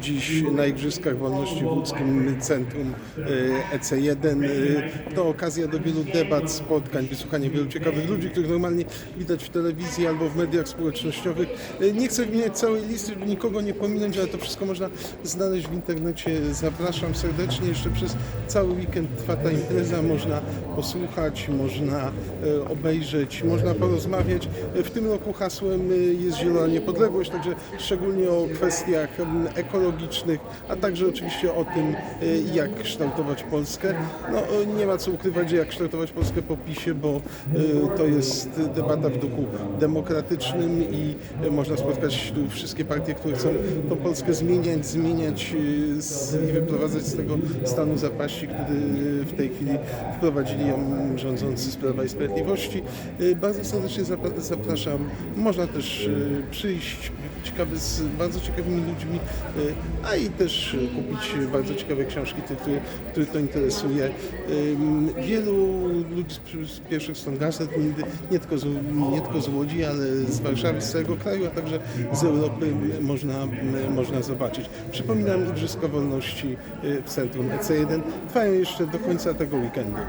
dziś na Igrzyskach Wolności w łódzkim centrum e, EC1. E, To okazja do wielu debat, spotkań, wysłuchania wielu ciekawych ludzi, których normalnie widać w telewizji albo w mediach społecznościowych. E, Nie chcę wymieniać całej listy, żeby nikogo nie pominąć, ale to wszystko można znaleźć w internecie. Zapraszam serdecznie. Jeszcze przez cały weekend trwa ta impreza. Można posłuchać, można e, obejrzeć, można porozmawiać. E, W tym roku hasłem e, jest Zielona Niepodległość, także szczególnie o kwestiach em, ekologicznych, a także oczywiście o tym, e, jak kształtować Polskę. No, e, nie ma co ukrywać, że jak kształtować Polskę po PiSie, bo e, to jest debata w duchu demokratycznym i można spotkać tu wszystkie partie, które chcą tą Polskę zmieniać, zmieniać i wyprowadzać z tego stanu zapaści, który w tej chwili wprowadzili ją rządzący z Prawa i Sprawiedliwości. Bardzo serdecznie zapra- zapraszam. Można też przyjść ciekawy, z bardzo ciekawymi ludźmi, e, a i też e, kupić bardzo ciekawe książki, które, które to interesuje. Wielu ludzi z, z pierwszych stron gazet, nie, nie, tylko z, nie tylko z Łodzi, ale z Warszawy, z całego kraju, a także z Europy można, można zobaczyć. Przypominam Igrzyska Wolności y, w centrum EC1. Trwają jeszcze do końca tego weekendu.